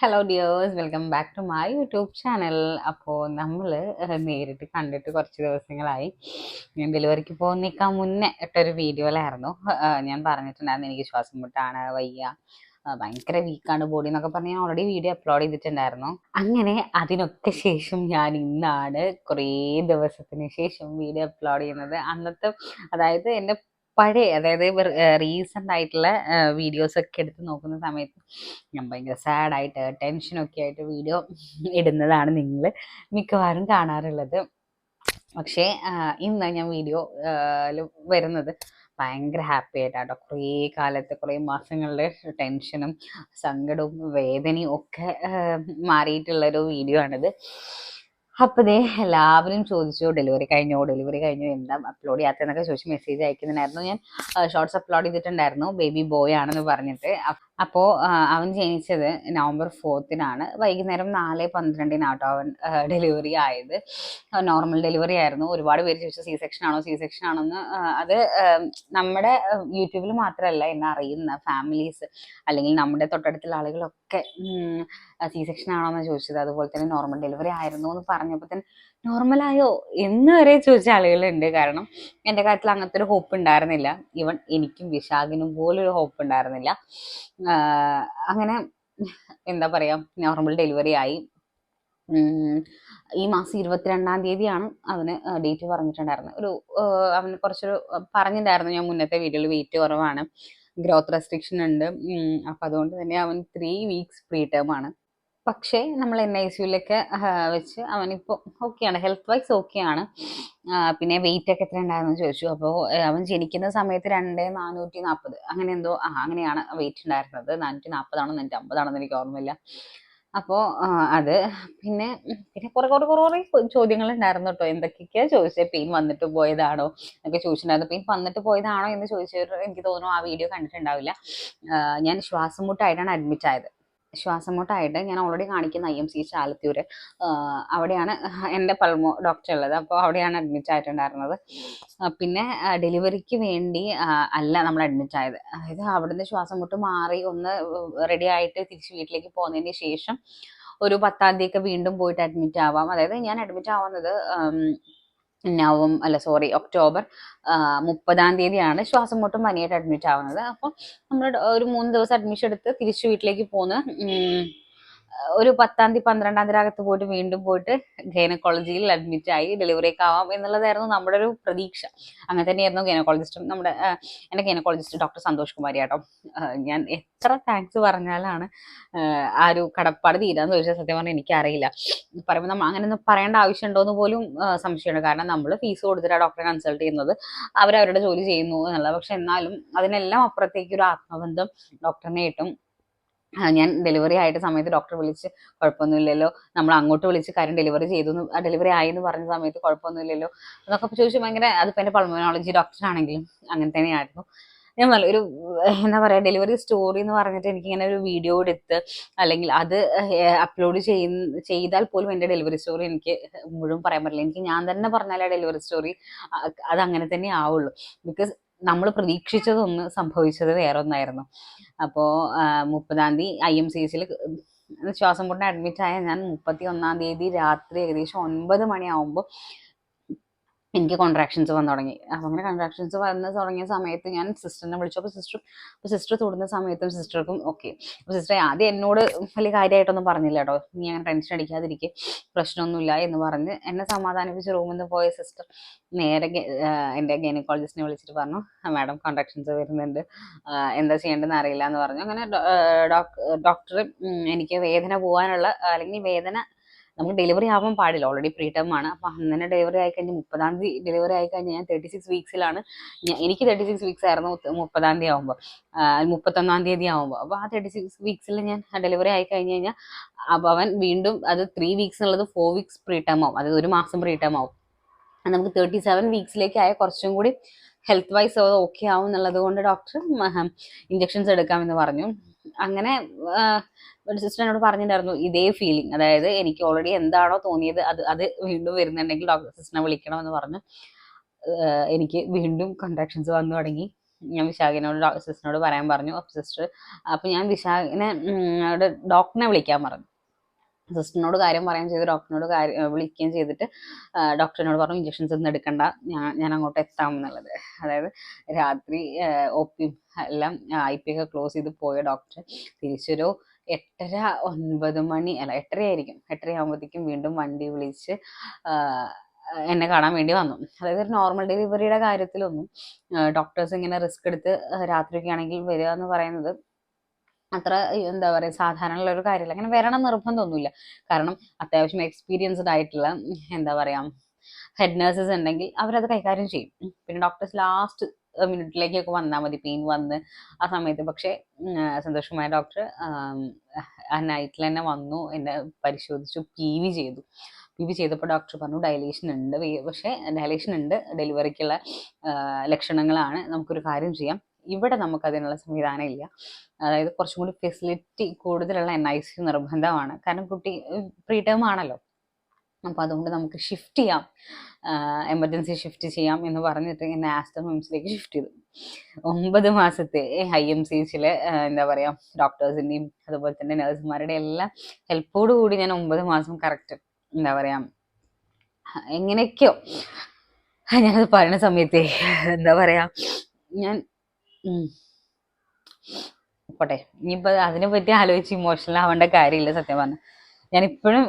Hello dears welcome back to my YouTube channel അപ്പോൾ നമ്മൾ നേരിട്ട് കണ്ടിട്ട് കുറച്ച് ദിവസങ്ങളായി. ഞാൻ ഡെലിവറിക്ക് പോകുന്നേക്കാൻ മുന്നേ ഇട്ടൊരു വീഡിയോയിലായിരുന്നു ഞാൻ പറഞ്ഞിട്ടുണ്ടായിരുന്നു എനിക്ക് ശ്വാസം മുട്ടാണ് വയ്യ. ഭയങ്കര വീക്കാണ് ബോഡി എന്നൊക്കെ പറഞ്ഞ് ഞാൻ ഓൾറെഡി വീഡിയോ അപ്ലോഡ് ചെയ്തിട്ടുണ്ടായിരുന്നു. അങ്ങനെ അതിനൊക്കെ ശേഷം ഞാൻ ഇന്നാണ് കുറേ ദിവസത്തിന് ശേഷം വീഡിയോ അപ്ലോഡ് ചെയ്യുന്നത്. അന്നത്തെ അതായത് എന്റെ പഴയ അതായത് റീസെന്റ് ആയിട്ടുള്ള വീഡിയോസ് ഒക്കെ എടുത്ത് നോക്കുന്ന സമയത്ത് ഞാൻ ഭയങ്കര സാഡായിട്ട് ടെൻഷനൊക്കെ ആയിട്ട് വീഡിയോ ഇടുന്നതാണ് നിങ്ങൾ മിക്കവാറും കാണാറുള്ളത്. പക്ഷേ ഇന്ന് ഞാൻ വീഡിയോ വരുന്നത് ഭയങ്കര ഹാപ്പി ആയിട്ടാട്ടോ. കുറേ കാലത്തെ കുറേ മാസങ്ങളുടെ ടെൻഷനും സങ്കടവും വേദനയും ഒക്കെ മാറിയിട്ടുള്ളൊരു വീഡിയോ ആണിത്. അപ്പോൾ ദേ എല്ലാവരും ചോദിച്ചു ഡെലിവറി കഴിഞ്ഞോ ഡെലിവറി കഴിഞ്ഞോ എന്താ അപ്ലോഡ് ചെയ്യാത്തതെന്നൊക്കെ ചോദിച്ച് മെസ്സേജ് അയക്കുന്നുണ്ടായിരുന്നു. ഞാൻ ഷോർട്സ് അപ്ലോഡ് ചെയ്തിട്ടുണ്ടായിരുന്നു ബേബി ബോയ് ആണെന്ന് പറഞ്ഞിട്ട്. അപ്പോ അവൻ ജനിച്ചത് നവംബർ ഫോർത്തിനാണ് വൈകുന്നേരം നാല് പന്ത്രണ്ടിനാട്ടോ അവൻ ഡെലിവറി ആയത്. നോർമൽ ഡെലിവറി ആയിരുന്നു. ഒരുപാട് പേര് ചോദിച്ചു സി സെക്ഷൻ ആണോ സി സെക്ഷൻ ആണോ? എന്ന് അത് നമ്മുടെ യൂട്യൂബിൽ മാത്രമല്ല എന്നറിയുന്ന ഫാമിലീസ് അല്ലെങ്കിൽ നമ്മുടെ തൊട്ടടുത്തുള്ള ആളുകളൊക്കെ സി സെക്ഷൻ ആണോ എന്ന് ചോദിച്ചത്. അതുപോലെ തന്നെ നോർമൽ ഡെലിവറി ആയിരുന്നു എന്ന് പറഞ്ഞപ്പോൾ തന്നെ നോർമലായോ എന്ന് വരെ ചോദിച്ച ആളുകളുണ്ട്. കാരണം എന്റെ കാര്യത്തിൽ അങ്ങനത്തെ ഒരു ഹോപ്പ് ഉണ്ടായിരുന്നില്ല. ഈവൻ എനിക്കും വിശാഖിനും പോലും ഒരു ഹോപ്പ് ഉണ്ടായിരുന്നില്ല. അങ്ങനെ എന്താ പറയാ നോർമൽ ഡെലിവറി ആയി. ഈ മാസം ഇരുപത്തിരണ്ടാം തീയതിയാണ് അവന് ഡേറ്റ് പറഞ്ഞിട്ടുണ്ടായിരുന്നത്. ഒരു അവന് കുറച്ചൊരു പറഞ്ഞിട്ടുണ്ടായിരുന്നു ഞാൻ മുന്നത്തെ വീഡിയോയിൽ വെയിറ്റ് കുറവാണ്. ഗ്രോത്ത് റെസ്ട്രിക്ഷൻ ഉണ്ട്. അപ്പം അതുകൊണ്ട് തന്നെ അവൻ ത്രീ വീക്സ് പ്രീ ടേം ആണ്. പക്ഷേ നമ്മൾ എൻ ഐ സിയുലൊക്കെ വെച്ച് അവനിപ്പോൾ ഓക്കെയാണ് ഹെൽത്ത് വൈസ് ഓക്കെയാണ് പിന്നെ വെയിറ്റ് ഒക്കെ എത്ര ഉണ്ടായിരുന്നു ചോദിച്ചു. അപ്പോൾ അവൻ ജനിക്കുന്ന സമയത്ത് രണ്ട് നാനൂറ്റി നാൽപ്പത് അങ്ങനെ എന്തോ ആ അങ്ങനെയാണ് വെയിറ്റ് ഉണ്ടായിരുന്നത്. നാനൂറ്റി നാൽപ്പതാണോ നാനൂറ്റി അമ്പതാണെന്ന് എനിക്ക് ഓർമ്മയില്ല. അപ്പോൾ അത്. പിന്നെ പിന്നെ കുറെ കുറെ കുറെ കുറെ ചോദ്യങ്ങൾ ഉണ്ടായിരുന്നു കേട്ടോ എന്തൊക്കെയൊക്കെയാ ചോദിച്ചത് പെയിൻ വന്നിട്ട് പോയതാണോ എന്നൊക്കെ ചോദിച്ചിട്ടുണ്ടായിരുന്നു. പെയിൻ വന്നിട്ട് പോയതാണോ എന്ന് ചോദിച്ചവർ എനിക്ക് തോന്നുന്നു ആ വീഡിയോ കണ്ടിട്ടുണ്ടാവില്ല. ഞാൻ ശ്വാസം മുട്ടായിട്ടാണ് അഡ്മിറ്റ് ആയത്. ശ്വാസം മുട്ടായിട്ട് ഞാൻ ഓൾറെഡി കാണിക്കുന്ന ഐ എം സി ചാലത്തൂര് അവിടെയാണ് എന്റെ പൾമോ ഡോക്ടർ ഉള്ളത്. അപ്പോൾ അവിടെയാണ് അഡ്മിറ്റ് ആയിട്ടുണ്ടായിരുന്നത്. പിന്നെ ഡെലിവറിക്ക് വേണ്ടി അല്ല നമ്മൾ അഡ്മിറ്റ് ആയത്. അതായത് അവിടുന്ന് ശ്വാസം മുട്ട് മാറി ഒന്ന് റെഡി ആയിട്ട് തിരിച്ച് വീട്ടിലേക്ക് പോകുന്നതിന് ശേഷം ഒരു പത്താം തീയതി ഒക്കെ വീണ്ടും പോയിട്ട് അഡ്മിറ്റ് ആവാം. അതായത് ഞാൻ അഡ്മിറ്റ് ആവുന്നത് നവം അല്ല സോറി ഒക്ടോബർ മുപ്പതാം തീയതിയാണ് ശ്വാസം മുട്ടും പനിയായിട്ട് അഡ്മിറ്റ് ആവുന്നത്. അപ്പോൾ നമ്മൾ ഒരു മൂന്ന് ദിവസം അഡ്മിഷൻ എടുത്ത് തിരിച്ച് വീട്ടിലേക്ക് പോന്ന് ഉം, ഒരു പത്താം തീയതി പന്ത്രണ്ടാം തീയതി അകത്ത് പോയിട്ട് വീണ്ടും പോയിട്ട് ഗൈനക്കോളജിയിൽ അഡ്മിറ്റ് ആയി ഡെലിവറി ഒക്കെ ആവാം എന്നുള്ളതായിരുന്നു നമ്മുടെ ഒരു പ്രതീക്ഷ. അങ്ങനെ തന്നെയായിരുന്നു ഗൈനക്കോളജിസ്റ്റും നമ്മുടെ എന്റെ ഗൈനക്കോളജിസ്റ്റ് ഡോക്ടർ സന്തോഷ് കുമാരി ആട്ടോ. ഞാൻ എത്ര താങ്ക്സ് പറഞ്ഞാലാണ് ആ, ഒരു കടപ്പാട് തീരാന്ന് ചോദിച്ചാൽ സത്യം പറഞ്ഞാൽ എനിക്കറിയില്ല. പറയുമ്പോൾ നമ്മൾ അങ്ങനെ ഒന്നും പറയേണ്ട ആവശ്യമുണ്ടോ എന്ന് പോലും സംശയമുണ്ട്. കാരണം നമ്മൾ ഫീസ് കൊടുത്തിട്ട് ഡോക്ടറെ കൺസൾട്ട് ചെയ്യുന്നത്. അവരവരുടെ ജോലി ചെയ്യുന്നു എന്നുള്ളത്. പക്ഷെ എന്നാലും അതിനെല്ലാം അപ്പുറത്തേക്ക് ഒരു ആത്മബന്ധം ഡോക്ടറിനെ കിട്ടും. ഞാൻ ഡെലിവറി ആയിട്ട് സമയത്ത് ഡോക്ടർ വിളിച്ച് കുഴപ്പമൊന്നുമില്ലല്ലോ. നമ്മൾ അങ്ങോട്ട് വിളിച്ച് കാര്യം ഡെലിവറി ചെയ്തു ഡെലിവറി ആയി എന്ന് പറഞ്ഞ സമയത്ത് കുഴപ്പമൊന്നുമില്ലല്ലോ. എന്നൊക്കെ ചോദിച്ചു ഭയങ്കര അതിപ്പോൾ എന്റെ പൾമോണോളജി ഡോക്ടറാണെങ്കിലും അങ്ങനെ തന്നെയായിരുന്നു. ഞാൻ നല്ല ഒരു എന്താ പറയുക ഡെലിവറി സ്റ്റോറി എന്ന് പറഞ്ഞിട്ട് എനിക്കിങ്ങനെ ഒരു വീഡിയോ എടുത്ത് അല്ലെങ്കിൽ അത് അപ്ലോഡ് ചെയ്യുന്ന ചെയ്താൽ പോലും എന്റെ ഡെലിവറി സ്റ്റോറി എനിക്ക് മുഴുവൻ പറയാൻ പറ്റില്ല. എനിക്ക് ഞാൻ തന്നെ പറഞ്ഞാലേ ഡെലിവറി സ്റ്റോറി അത് അങ്ങനെ തന്നെ ആവുള്ളൂ. ബിക്കോസ് നമ്മൾ പ്രതീക്ഷിച്ചതൊന്ന് സംഭവിച്ചത് വേറെ ഒന്നായിരുന്നു അപ്പോൾ മുപ്പതാം തീയതി ഐ എം സി എസിൽ ശ്വാസം മുട്ടിന് അഡ്മിറ്റ് ആയ ഞാൻ മുപ്പത്തി ഒന്നാം തീയതി രാത്രി ഏകദേശം ഒൻപത് മണിയാവുമ്പോൾ എനിക്ക് കോൺട്രാക്ഷൻസ് വന്നു തുടങ്ങി. അപ്പം അങ്ങനെ കോൺട്രാക്ഷൻസ് വന്ന് തുടങ്ങിയ സമയത്ത് ഞാൻ സിസ്റ്ററിനെ വിളിച്ചു. അപ്പോൾ സിസ്റ്റർ അപ്പോൾ സിസ്റ്റർ തൊടുന്ന സമയത്തും സിസ്റ്റർക്കും ഓക്കെ അപ്പോൾ സിസ്റ്റർ ആദ്യം എന്നോട് വലിയ കാര്യമായിട്ടൊന്നും പറഞ്ഞില്ല കേട്ടോ. നീ അങ്ങനെ ടെൻഷൻ അടിക്കാതിരിക്കുക പ്രശ്നമൊന്നുമില്ല എന്ന് പറഞ്ഞ് എന്നെ സമാധാനിപ്പിച്ച് റൂമിൽ നിന്ന് പോയ സിസ്റ്റർ നേരെ എന്റെ ഗൈനക്കോളജിസ്റ്റിനെ വിളിച്ചിട്ട് പറഞ്ഞു മാഡം കോൺട്രാക്ഷൻസ് വരുന്നുണ്ട്. എന്താ ചെയ്യേണ്ടതെന്ന് അറിയില്ല എന്ന് പറഞ്ഞു. അങ്ങനെ ഡോക്ടർ എനിക്ക് വേദന പോകാനുള്ള അല്ലെങ്കിൽ വേദന നമുക്ക് ഡെലിവറി ആവാൻ പാടില്ല. ഓൾറെഡി പ്രീ ടേം ആണ്. അപ്പോൾ അന്ന് തന്നെ ഡെലിവറി ആയി കഴിഞ്ഞ് മുപ്പതാം തീയതി ഡെലിവറി ആയി കഴിഞ്ഞ് ഞാൻ തേർട്ടി സിക്സ് വീക്സിലാണ് എനിക്ക് തേർട്ടി സിക്സ് വീക്സ് ആയിരുന്നു മുപ്പതാം തീയതി ആകുമ്പോൾ മുപ്പത്തൊന്നാം തീയതി ആകുമ്പോൾ അപ്പോൾ ആ തേർട്ടി സിക്സ് വീക്സിൽ ഞാൻ ഡെലിവറി ആയി കഴിഞ്ഞ് കഴിഞ്ഞാൽ അവൻ വീണ്ടും അത് ത്രീ വീക്സ് എന്നുള്ളത് ഫോർ വീക്സ് പ്രീ ടേം ആവും. അതായത് ഒരു മാസം പ്രീ ടേം ആവും. നമുക്ക് തേർട്ടി സെവൻ വീക്സിലേക്ക് ആയ കുറച്ചും കൂടി ഹെൽത്ത് വൈസ് ഓക്കെ ആവും എന്നുള്ളത് കൊണ്ട് ഡോക്ടർ ഇഞ്ചെക്ഷൻസ് എടുക്കാമെന്ന് പറഞ്ഞു. അങ്ങനെ ഒരു സിസ്റ്റർ എന്നോട് പറഞ്ഞിട്ടുണ്ടായിരുന്നു ഇതേ ഫീലിംഗ് അതായത് എനിക്ക് ഓൾറെഡി എന്താണോ തോന്നിയത് അത് അത് വീണ്ടും വരുന്നുണ്ടെങ്കിൽ ഡോക്ടർ സിസ്റ്ററിനെ വിളിക്കണം എന്ന് പറഞ്ഞു. എനിക്ക് വീണ്ടും കോൺട്രാക്ഷൻസ് വന്നു തുടങ്ങി. ഞാൻ വിശാഖിനോട് സിസ്റ്ററിനോട് പറയാൻ പറഞ്ഞു സിസ്റ്റർ അപ്പോൾ ഞാൻ വിശാഖിനെ ഡോക്ടറിനെ വിളിക്കാൻ പറഞ്ഞു. സിസ്റ്ററിനോട് കാര്യം പറയുകയും ചെയ്തു. ഡോക്ടറിനോട് കാര്യം വിളിക്കുകയും ചെയ്തിട്ട് ഡോക്ടറിനോട് പറഞ്ഞു ഇഞ്ചക്ഷൻസ് ഒന്നും എടുക്കണ്ട. ഞാൻ ഞാൻ അങ്ങോട്ട് എത്താം എന്നുള്ളത്. അതായത് രാത്രി ഒ പി എല്ലാം ഐ പി ഒക്കെ ക്ലോസ് ചെയ്ത് പോയ ഡോക്ടർ തിരിച്ചൊരു എട്ടര ഒൻപത് മണി അല്ല എട്ടര ആയിരിക്കും എട്ടര ആകുമ്പോഴത്തേക്കും വീണ്ടും വണ്ടി വിളിച്ച് എന്നെ കാണാൻ വേണ്ടി വന്നു. അതായത് ഒരു നോർമൽ ഡെലിവറിയുടെ കാര്യത്തിലൊന്നും ഡോക്ടേഴ്സ് ഇങ്ങനെ റിസ്ക് എടുത്ത് രാത്രിയൊക്കെ ആണെങ്കിൽ വരിക എന്ന് പറയുന്നത് അത്ര എന്താ പറയുക സാധാരണ ഒരു കാര്യമില്ല. അങ്ങനെ വരണം നിർബന്ധമൊന്നുമില്ല. കാരണം അത്യാവശ്യം എക്സ്പീരിയൻസ്ഡ് ആയിട്ടുള്ള എന്താ പറയുക ഹെഡ് നേഴ്സസ് ഉണ്ടെങ്കിൽ അവരത് കൈകാര്യം ചെയ്യും. പിന്നെ ഡോക്ടേഴ്സ് ലാസ്റ്റ് മിനിറ്റിലേക്കൊക്കെ വന്നാൽ മതി. പെയിൻ വന്ന് ആ സമയത്ത്. പക്ഷേ സന്തോഷമായ ഡോക്ടർ ആ നൈറ്റിൽ തന്നെ വന്നു എന്നെ പരിശോധിച്ചു പി വി ചെയ്തു. പി വി ചെയ്തപ്പോൾ ഡോക്ടർ പറഞ്ഞു ഡയലേഷൻ ഉണ്ട്. പക്ഷേ ഡയലേഷൻ ഉണ്ട്. ഡെലിവറിക്കുള്ള ലക്ഷണങ്ങളാണ്. നമുക്കൊരു കാര്യം ചെയ്യാം. ഇവിടെ നമുക്ക് അതിനുള്ള സംവിധാനം ഇല്ല. അതായത് കുറച്ചും കൂടി ഫെസിലിറ്റി കൂടുതലുള്ള എൻ ഐ സി നിർബന്ധമാണ്. കാരണം കുട്ടി പ്രീ ടേം ആണല്ലോ. അപ്പൊ അതുകൊണ്ട് നമുക്ക് ഷിഫ്റ്റ് ചെയ്യാം. എമർജൻസി ഷിഫ്റ്റ് ചെയ്യാം എന്ന് പറഞ്ഞിട്ട് എന്നെ ആസ്റ്റർ മിംസിലേക്ക് ഷിഫ്റ്റ് ചെയ്തു. ഒമ്പത് മാസത്തെ ഐ എം സി എന്താ പറയാ ഡോക്ടേഴ്സിന്റെയും അതുപോലെ തന്നെ നഴ്സുമാരുടെ എല്ലാം ഹെൽപ്പോട് കൂടി ഞാൻ ഒമ്പത് മാസം കറക്റ്റ് എന്താ പറയുക എങ്ങനെയൊക്കെയോ ഞാനത് പറയുന്ന സമയത്തെ എന്താ പറയാ ഞാൻ പോട്ടെ. ഇനിയിപ്പോൾ അതിനെ പറ്റി ആലോചിച്ച് ഇമോഷണൽ ആവേണ്ട കാര്യമില്ല സത്യം പറഞ്ഞാൽ ഞാൻ ഇപ്പോഴും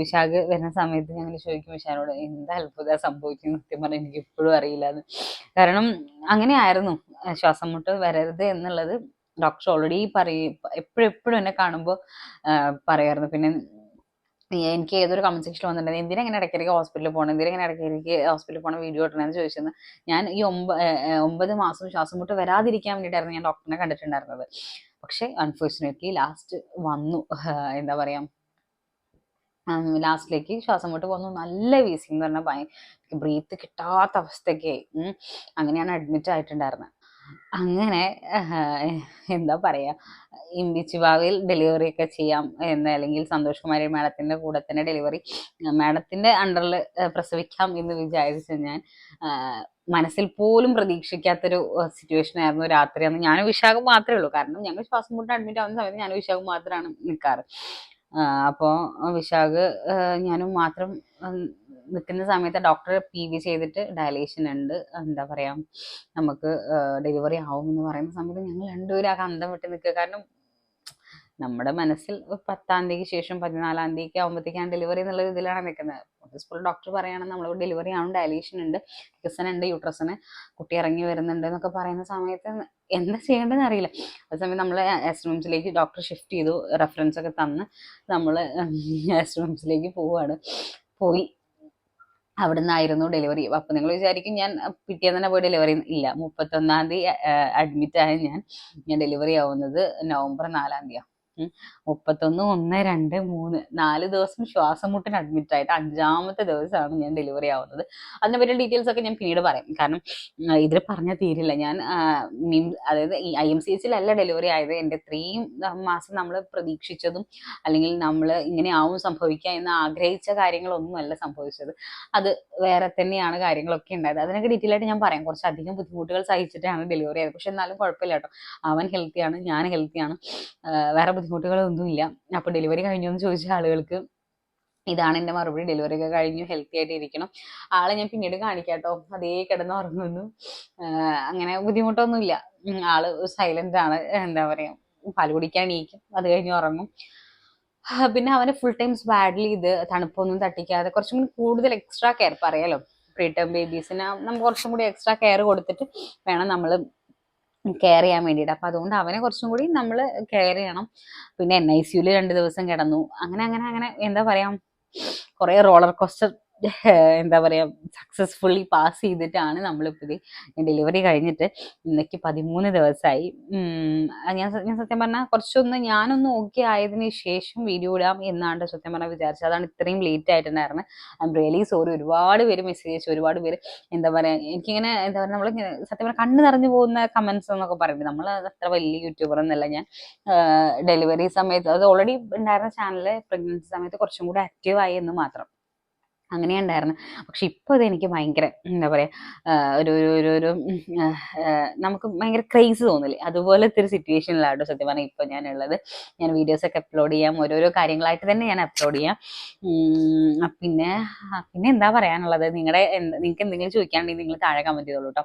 വിശാഖ് വരുന്ന സമയത്ത് ഞങ്ങൾ ചോദിക്കും വിശാഖിനോട് എന്താ അത്ഭുത സംഭവിക്കുന്നു സത്യം പറഞ്ഞാൽ എനിക്ക് ഇപ്പോഴും അറിയില്ല കാരണം അങ്ങനെയായിരുന്നു. ശ്വാസം മുട്ട് വരരുത് എന്നുള്ളത് ഡോക്ടർ ഓൾറെഡി പറയും എപ്പോഴും എപ്പോഴും എന്നെ കാണുമ്പോൾ പറയായിരുന്നു പിന്നെ എനിക്ക് ഏതൊരു കമന്റ് സെക്ഷനിൽ വന്നിട്ടുണ്ടെങ്കിൽ എന്തിനെങ്ങനെ ഇടയ്ക്കിടയ്ക്ക് ഹോസ്പിറ്റലിൽ പോകണം എന്തിനെങ്ങനെ ഇടയ്ക്കിടയ്ക്ക് ഹോസ്പിറ്റലിൽ പോകണം വീഡിയോ ഇടണമെന്ന് ചോദിച്ചത്. ഞാൻ ഈ ഒമ്പ ഒമ്പത് മാസം ശ്വാസം മുട്ട് വരാതിരിക്കാൻ വേണ്ടിയിട്ടായിരുന്നു ഞാൻ ഡോക്ടറിനെ കണ്ടിട്ടുണ്ടായിരുന്നത്. പക്ഷേ അൺഫോർച്ചുനേറ്റ്ലി ലാസ്റ്റ് വന്നു. എന്താ പറയുക ലാസ്റ്റിലേക്ക് ശ്വാസം മുട്ട് വന്നു. നല്ല വീസിങ് എന്ന് പറഞ്ഞാൽ ബ്രീത്ത് കിട്ടാത്ത അവസ്ഥയ്ക്കായി അങ്ങനെയാണ് അഡ്മിറ്റ് ആയിട്ടുണ്ടായിരുന്നത് അങ്ങനെ എന്താ പറയുക ഇമ്പിച്ചിവാവിൽ ഡെലിവറി ഒക്കെ ചെയ്യാം എന്ന് അല്ലെങ്കിൽ സന്തോഷ് കുമാരി മാഡത്തിന്റെ കൂടെ തന്നെ ഡെലിവറി മാഡത്തിന്റെ അണ്ടറിൽ പ്രസവിക്കാം എന്ന് വിചാരിച്ച ഞാൻ മനസ്സിൽ പോലും പ്രതീക്ഷിക്കാത്തൊരു സിറ്റുവേഷൻ ആയിരുന്നു രാത്രി അന്ന്. ഞാനും വിശാഖം മാത്രമേ ഉള്ളൂ. കാരണം ഞങ്ങൾ ശ്വാസം മുട്ട് അഡ്മിറ്റ് ആവുന്ന സമയത്ത് ഞാനും വിശാഖം മാത്രമാണ് നിൽക്കാറ് അപ്പോൾ വിശാഖ് ഞാനും മാത്രം നിൽക്കുന്ന സമയത്ത് ഡോക്ടർ പി വി ചെയ്തിട്ട് ഡയലേഷൻ ഉണ്ട്. എന്താ പറയുക നമുക്ക് ഡെലിവറി ആവും എന്ന് പറയുന്ന സമയത്ത് ഞങ്ങൾ രണ്ടുപേരും ആ കന്തം വിട്ട് നിൽക്കുക. കാരണം നമ്മുടെ മനസ്സിൽ പത്താം തീയതിക്ക് ശേഷം പതിനാലാം തീയതിക്ക് ആകുമ്പോഴത്തേക്കാണ് ഡെലിവറി എന്നുള്ള ഇതിലാണ് നിൽക്കുന്നത്. സ്കൂൾ ഡോക്ടർ പറയുകയാണ് നമ്മൾ ഡെലിവറി ആവും ഡയലേഷൻ ഉണ്ട് കിസൻ ഉണ്ട് യൂട്രസിന് കുട്ടി ഇറങ്ങി വരുന്നുണ്ട് എന്നൊക്കെ പറയുന്ന സമയത്ത് എന്താ ചെയ്യേണ്ടതെന്ന് അറിയില്ല. അതേസമയം നമ്മൾ എസ്ട്രോംസിലേക്ക് ഡോക്ടർ ഷിഫ്റ്റ് ചെയ്തു റെഫറൻസ് ഒക്കെ തന്ന് നമ്മൾ എസ്ട്രോംസിലേക്ക് പോവുകയാണ്. പോയി അവിടെ നിന്നായിരുന്നു ഡെലിവറി. അപ്പം നിങ്ങൾ വിചാരിക്കും ഞാൻ പിറ്റേന്ന് തന്നെ പോയി ഡെലിവറി ഇല്ല. മുപ്പത്തൊന്നാം തീയതി അഡ്മിറ്റ് ആയ ഞാൻ ഞാൻ ഡെലിവറി ആവുന്നത് നവംബർ നാലാം തീയതിയാണ്. മുപ്പത്തൊന്ന് ഒന്ന് രണ്ട് മൂന്ന് നാല് ദിവസം ശ്വാസം മുട്ടിന് അഡ്മിറ്റ് ആയിട്ട് അഞ്ചാമത്തെ ദിവസമാണ് ഞാൻ ഡെലിവറി ആവുന്നത്. അതിനെ പറ്റിയ ഡീറ്റെയിൽസ് ഒക്കെ ഞാൻ പിന്നീട് പറയാം. കാരണം ഇതിൽ പറഞ്ഞാൽ തീരില്ല. ഞാൻ അതായത് ഈ ഐ എം സി എച്ചിലല്ല ഡെലിവറി ആയത്. എന്റെ ഇത്രയും മാസം നമ്മൾ പ്രതീക്ഷിച്ചതും അല്ലെങ്കിൽ നമ്മൾ ഇങ്ങനെ ആവും സംഭവിക്കുക എന്ന് ആഗ്രഹിച്ച കാര്യങ്ങളൊന്നും അല്ല സംഭവിച്ചത്. അത് വേറെ തന്നെയാണ് കാര്യങ്ങളൊക്കെ ഉണ്ടായത്. അതിനൊക്കെ ഡീറ്റെയിൽ ആയിട്ട് ഞാൻ പറയാം. കുറച്ചധികം ബുദ്ധിമുട്ടുകൾ സഹിച്ചിട്ടാണ് ഡെലിവറി ആയത്. പക്ഷെ എന്നാലും കുഴപ്പമില്ല കേട്ടോ. അവൻ ഹെൽത്തിയാണ് ഞാൻ ഹെൽത്തിയാണ് വേറെ ബുദ്ധിമുട്ടുകളൊന്നുമില്ല. അപ്പോൾ ഡെലിവറി കഴിഞ്ഞു എന്ന് ചോദിച്ച ആളുകൾക്ക് ഇതാണ് എന്റെ മറുപടി. ഡെലിവറി ഒക്കെ കഴിഞ്ഞു ഹെൽത്തി ആയിട്ട് ഇരിക്കണം. ആളെ ഞാൻ പിന്നീട് കാണിക്കാട്ടോ. അതേ കിടന്ന് ഉറങ്ങുന്നു അങ്ങനെ ബുദ്ധിമുട്ടൊന്നുമില്ല. ആൾ സൈലന്റ് ആണ്. എന്താ പറയാ പാൽ കുടിക്കാൻ എണീക്കും. അത് കഴിഞ്ഞ് ഉറങ്ങും. പിന്നെ അവന് ഫുൾ ടൈം ബാഡ്ലി ഇത് തണുപ്പൊന്നും തട്ടിക്കാതെ കുറച്ചും കൂടി കൂടുതൽ എക്സ്ട്രാ കെയർ പറയാലോ. പ്രീ ടേം ബേബീസിന് നമുക്ക് കുറച്ചും കൂടി എക്സ്ട്രാ കെയർ കൊടുത്തിട്ട് വേണം നമ്മൾ കെയർ ചെയ്യാൻ വേണ്ടിയിട്ട്. അപ്പം അതുകൊണ്ട് അവനെ കുറച്ചും കൂടി നമ്മൾ കെയർ ചെയ്യണം. പിന്നെ എൻ ഐ സിയുൽ രണ്ട് ദിവസം കിടന്നു. അങ്ങനെ അങ്ങനെ അങ്ങനെ എന്താ പറയാ? കുറേ റോളർ കോസ്റ്റർ എന്താ പറയുക സക്സസ്ഫുള്ളി പാസ് ചെയ്തിട്ടാണ് നമ്മളിപ്പോൾ ഇത് ഡെലിവറി കഴിഞ്ഞിട്ട് ഇന്നേക്ക് പതിമൂന്ന് ദിവസമായി ഞാൻ ഞാൻ സത്യം പറഞ്ഞാൽ കുറച്ചൊന്ന് ഞാനൊന്ന് ഓക്കെ ആയതിനു ശേഷം വീഡിയോ ഇടാം എന്നാണ് സത്യം പറഞ്ഞാൽ വിചാരിച്ചത്. അതാണ് ഇത്രയും ലേറ്റ് ആയിട്ടുണ്ടായിരുന്നത് ഐ എം റിയലി സോറി ഒരുപാട് പേര് മെസ്സേജ് അയച്ചു ഒരുപാട് പേര് എന്താ പറയുക എനിക്കിങ്ങനെ എന്താ പറയുക നമ്മൾ സത്യം പറഞ്ഞാൽ കണ്ണ് നിറഞ്ഞു പോകുന്ന കമൻസ് എന്നൊക്കെ പറയുന്നത് നമ്മൾ അത്ര വലിയ യൂട്യൂബർ എന്നല്ല ഞാൻ. ഡെലിവറി സമയത്ത് അത് ഓൾറെഡി ഉണ്ടായിരുന്ന ചാനൽ പ്രഗ്നൻസി സമയത്ത് കുറച്ചും കൂടി ആക്റ്റീവ് ആയി എന്ന് മാത്രം. അങ്ങനെ ഉണ്ടായിരുന്നു. പക്ഷെ ഇപ്പോൾ അതെനിക്ക് ഭയങ്കര എന്താ പറയുക ഒരു ഒരു ഒരു നമുക്ക് ഭയങ്കര ക്രേസ് തോന്നില്ലേ അതുപോലത്തെ ഒരു സിറ്റുവേഷനിലാണ് സത്യം പറഞ്ഞാൽ ഇപ്പോൾ ഞാനുള്ളത്. ഞാൻ വീഡിയോസൊക്കെ അപ്ലോഡ് ചെയ്യാം ഓരോരോ കാര്യങ്ങളായിട്ട് തന്നെ ഞാൻ അപ്ലോഡ് ചെയ്യാം. പിന്നെ പിന്നെ എന്താ പറയാനുള്ളത്? നിങ്ങളുടെ നിങ്ങൾക്ക് എന്തെങ്കിലും ചോദിക്കാനുണ്ടെങ്കിൽ നിങ്ങൾ താഴെ കമന്റ് ചെയ്തോളൂ കേട്ടോ.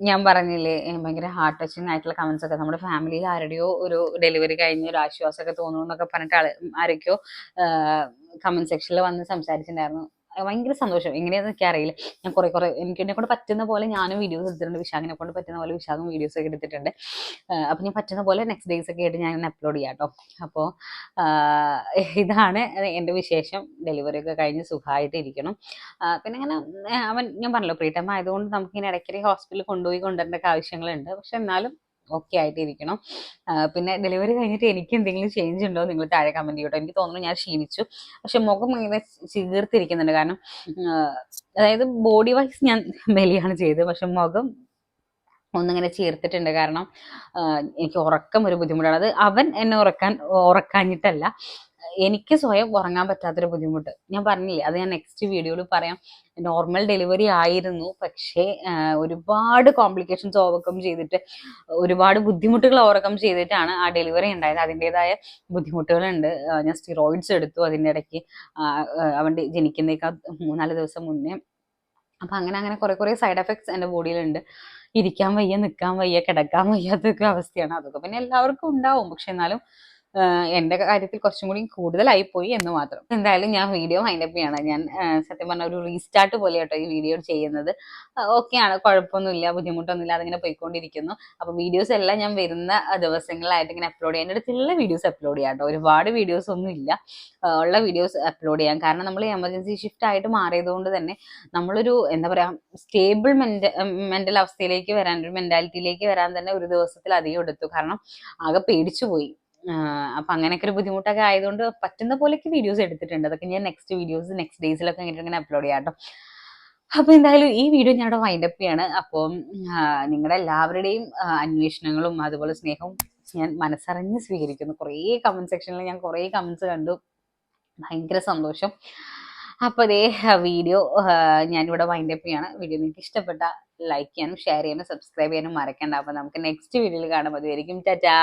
ഞാൻ പറഞ്ഞില്ലേ ഭയങ്കര ഹാർട്ട് ടച്ചിങ് ആയിട്ടുള്ള കമന്റ്സ് ഒക്കെ. നമ്മുടെ ഫാമിലിയിൽ ആരുടെയോ ഒരു ഡെലിവറി കഴിഞ്ഞ ഒരു ആശ്വാസമൊക്കെ തോന്നുന്നു എന്നൊക്കെ പറഞ്ഞിട്ട് ആരൊക്കെയോ കമന്റ് സെക്ഷനിൽ വന്ന് സംസാരിച്ചിട്ടുണ്ടായിരുന്നു. ഭയങ്കര സന്തോഷം. എങ്ങനെയാണെന്ന് എനിക്ക് അറിയില്ല. ഞാൻ കുറെ കുറെ എനിക്ക് എന്നെ കൊണ്ട് പറ്റുന്ന പോലെ ഞാനും വീഡിയോസ് എടുത്തിട്ടുണ്ട്. വിശാഖിനെ കൊണ്ട് പറ്റുന്ന പോലെ വിശാഖും വീഡിയോസ് ഒക്കെ എടുത്തിട്ടുണ്ട്. അപ്പം ഞാൻ പറ്റുന്ന പോലെ നെക്സ്റ്റ് ഡേയ്സ് ഒക്കെ ആയിട്ട് ഞാൻ അപ്ലോഡ് ചെയ്യാം കേട്ടോ അപ്പോൾ ഇതാണ് എന്റെ വിശേഷം. ഡെലിവറി ഒക്കെ കഴിഞ്ഞ് സുഖമായിട്ട് ഇരിക്കണം. പിന്നെ ഇങ്ങനെ അവൻ ഞാൻ പറഞ്ഞല്ലോ പ്രീ ആയതുകൊണ്ട് നമുക്കിങ്ങനെ ഇടയ്ക്കിടെ ഹോസ്പിറ്റലിൽ കൊണ്ടുപോയി കൊണ്ടുവരേണ്ട ആവശ്യങ്ങളുണ്ട്. പക്ഷെ എന്നാലും ഓക്കെ ആയിട്ട് ഇരിക്കണം പിന്നെ ഡെലിവറി കഴിഞ്ഞിട്ട് എനിക്ക് എന്തെങ്കിലും ചേഞ്ച് ഉണ്ടോ നിങ്ങൾ താഴെ കമന്റ് ചെയ്യട്ടോ എനിക്ക് തോന്നുന്നു ഞാൻ ക്ഷീണിച്ചു. പക്ഷെ മുഖം ഇങ്ങനെ ചീർത്തിരിക്കുന്നുണ്ട്. കാരണം അതായത് ബോഡി വൈസ് ഞാൻ മെലിയാണ് ചെയ്തത്. പക്ഷെ മുഖം ഒന്നിങ്ങനെ ചേർത്തിട്ടുണ്ട്. കാരണം എനിക്ക് ഉറക്കം ഒരു ബുദ്ധിമുട്ടാണ്. അത് അവൻ എന്നെ ഉറക്കാൻ ഉറക്കാഞ്ഞിട്ടല്ല. എനിക്ക് സ്വയം ഉറങ്ങാൻ പറ്റാത്തൊരു ബുദ്ധിമുട്ട്. ഞാൻ പറഞ്ഞില്ലേ അത് ഞാൻ നെക്സ്റ്റ് വീഡിയോയിൽ പറയാം. നോർമൽ ഡെലിവറി ആയിരുന്നു പക്ഷേ ഒരുപാട് കോംപ്ലിക്കേഷൻസ് ഓവർകം ചെയ്തിട്ട് ഒരുപാട് ബുദ്ധിമുട്ടുകൾ ഓവർകം ചെയ്തിട്ടാണ് ആ ഡെലിവറി ഉണ്ടായത്. അതിന്റെതായ ബുദ്ധിമുട്ടുകളുണ്ട്. ഞാൻ സ്റ്റിറോയിഡ്സ് എടുത്തു അതിന്റെ ഇടയ്ക്ക്. അവന്റെ ജനിക്കുന്നേക്കാൾ മൂന്നാൽ ദിവസം മുന്നേ. അപ്പം അങ്ങനെ അങ്ങനെ കുറേ കുറേ സൈഡ് എഫക്ട്സ് എന്റെ ബോഡിയിലുണ്ട്. ഇരിക്കാൻ വയ്യ നിൽക്കാൻ വയ്യ കിടക്കാൻ വയ്യാത്തൊക്കെ അവസ്ഥയാണ്. അതൊക്കെ പിന്നെ എല്ലാവർക്കും ഉണ്ടാവും. പക്ഷെ എന്നാലും എന്റെ കാര്യത്തിൽ കുറച്ചും കൂടി കൂടുതലായി പോയി എന്ന് മാത്രം. എന്തായാലും ഞാൻ വീഡിയോ വൈൻഡപ്പ് ചെയ്യണം. ഞാൻ സത്യം പറഞ്ഞ ഒരു റീസ്റ്റാർട്ട് പോലെ കേട്ടോ ഈ വീഡിയോ ചെയ്യുന്നത്. ഓക്കെയാണ് കുഴപ്പമൊന്നുമില്ല. ബുദ്ധിമുട്ടൊന്നുമില്ല. അതിങ്ങനെ പോയിക്കൊണ്ടിരിക്കുന്നു. അപ്പോൾ വീഡിയോസ് എല്ലാം ഞാൻ വരുന്ന ദിവസങ്ങളായിട്ട് ഇങ്ങനെ അപ്ലോഡ് ചെയ്യാൻ. എന്റെ അടുത്തുള്ള വീഡിയോസ് അപ്ലോഡ് ചെയ്യാം കേട്ടോ. ഒരുപാട് വീഡിയോസ് ഒന്നും ഇല്ല. ഉള്ള വീഡിയോസ് അപ്ലോഡ് ചെയ്യാം. കാരണം നമ്മൾ എമർജൻസി ഷിഫ്റ്റ് ആയിട്ട് മാറിയതുകൊണ്ട് തന്നെ നമ്മളൊരു എന്താ പറയാ സ്റ്റേബിൾ മെന്റ മെന്റൽ അവസ്ഥയിലേക്ക് വരാൻ ഒരു മെന്റാലിറ്റിയിലേക്ക് വരാൻ തന്നെ ഒരു ദിവസത്തിൽ അധികം എടുത്തു. കാരണം ആകെ പേടിച്ചു പോയി അപ്പൊ അങ്ങനെയൊക്കെ ഒരു ബുദ്ധിമുട്ടൊക്കെ ആയതുകൊണ്ട് പറ്റുന്ന പോലെയൊക്കെ വീഡിയോസ് എടുത്തിട്ടുണ്ട്. അതൊക്കെ ഞാൻ നെക്സ്റ്റ് വീഡിയോസ് നെക്സ്റ്റ് ഡേയ്സിലൊക്കെ ഇങ്ങനെ അപ്ലോഡ് ചെയ്യാം കേട്ടോ. അപ്പൊ എന്തായാലും ഈ വീഡിയോ ഞാൻ അവിടെ വൈൻഡപ്പ് ചെയ്യാണ്. അപ്പം നിങ്ങളുടെ എല്ലാവരുടെയും അന്വേഷണങ്ങളും അതുപോലെ സ്നേഹവും ഞാൻ മനസ്സറിഞ്ഞ് സ്വീകരിക്കുന്നു. കുറേ കമന്റ് സെക്ഷനിൽ ഞാൻ കുറേ കമന്റ്സ് കണ്ടു. ഭയങ്കര സന്തോഷം. അപ്പോൾ അതേ വീഡിയോ ഞാനിവിടെ വൈൻഡപ്പ് ചെയ്യാണ്. വീഡിയോ നിങ്ങൾക്ക് ഇഷ്ടപ്പെട്ട ലൈക്ക് ചെയ്യാനും ഷെയർ ചെയ്യാനും സബ്സ്ക്രൈബ് ചെയ്യാനും മറക്കണ്ട. അപ്പോൾ നമുക്ക് നെക്സ്റ്റ് വീഡിയോയിൽ കാണുമ്പോൾ അതുവരെയും ടാറ്റാ.